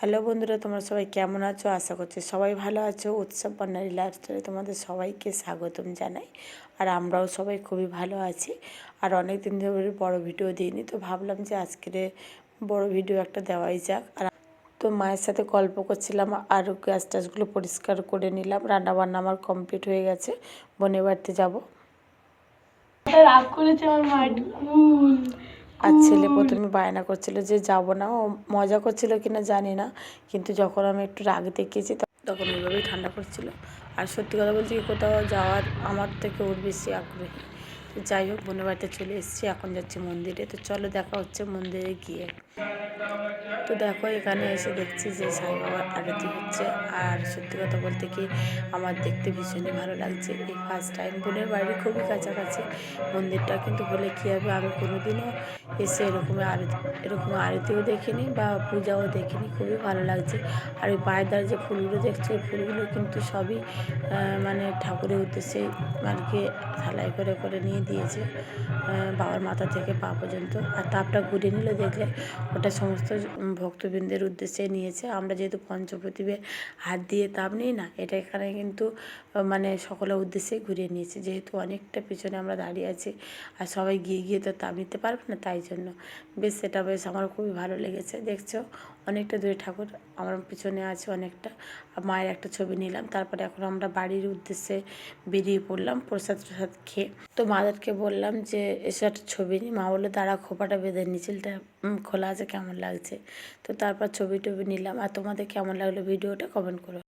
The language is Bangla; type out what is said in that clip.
হ্যালো বন্ধুরা, তোমরা সবাই কেমন আছো? আশা করছি সবাই ভালো আছো। উৎসব বন্যারী লাইফস্টাইলে তোমাদের সবাইকে স্বাগতম জানাই, আর আমরাও সবাই খুবই ভালো আছি। আর অনেক দিন ধরে বড় ভিডিও দিইনি, তো ভাবলাম যে আজকের বড় ভিডিও একটা দেওয়াই যাক। আর তো মায়ের সাথে গল্প করছিলাম, আর গ্যাস ট্যাসগুলো পরিষ্কার করে নিলাম। রান্না বান্না আমার কমপ্লিট হয়ে গেছে বোনের বাড়িতে যাব। রাগ করেছে আমার কুল আর ছেলে প্রথমে বায়না করছিল যে যাব না ও মজা করছিল কিনা জানি না কিন্তু যখন আমি একটু রাগ দেখিয়েছি তখন ওইভাবেই ঠান্ডা করছিল। আর সত্যি কথা বলছি কোথাও যাওয়ার আমার থেকে ওর বেশি আগ্রহী। যাই হোক, বোনের বাড়িতে চলে এসেছি, এখন যাচ্ছি মন্দিরে। তো চলো দেখা হচ্ছে মন্দিরে গিয়ে। তো দেখো, এখানে এসে দেখছি যে সাই বাবার আরতি হচ্ছে। আর সত্যি কথা বলতে কি, আমার দেখতে ভীষণই ভালো লাগছে। এই ফার্স্ট টাইম বোনের বাড়ি খুবই কাছাকাছি। মন্দিরটা কিন্তু বলে কী হবে, আমি কোনোদিনও এসে এরকম আরতি, এরকম আরতিও দেখিনি বা পূজাও দেখিনি। খুবই ভালো লাগছে। আর ওই পায়ের দ্বারা যে ফুলগুলো দেখছ, ওই ফুলগুলো কিন্তু সবই মানে ঠাকুরের উদ্দেশ্যে আর কি থালাই করে করে নিয়ে দিয়েছে বাবার মাথা থেকে পা পর্যন্ত। আর তাপটা ঘুরিয়ে নিলে দেখলে ওটা সমস্ত ভক্তবৃন্দের উদ্দেশ্যে নিয়েছে। আমরা যেহেতু পঞ্চপ্রদীপে হাত দিয়ে তাপ নিই না, এটা এখানে কিন্তু মানে সকলের উদ্দেশ্যেই ঘুরিয়ে নিয়েছে। যেহেতু অনেকটা পিছনে আমরা দাঁড়িয়ে আছি আর সবাই গিয়ে গিয়ে তো তাপ নিতে পারবে না, তাই জন্য। বেশ, সেটা বেশ আমার খুবই ভালো লেগেছে। দেখছ, অনেকটা দূরে ঠাকুর, আমার পিছনে আছে অনেকটা। মায়ের একটা ছবি নিলাম, তারপরে এখন আমরা বাড়ির উদ্দেশ্যে বেরিয়ে পড়লাম প্রসাদ প্রসাদ খেয়ে। তো মাদেরকে বললাম যে, এসে একটা ছবি নিই মা বলল, দাঁড়া, খোপাটা বেঁধে নিচিলটা খোলা আছে, কেমন লাগছে? তো তারপর ছবি টবি নিলাম। আর তোমাদের কেমন লাগল ভিডিওটা কমেন্ট করো।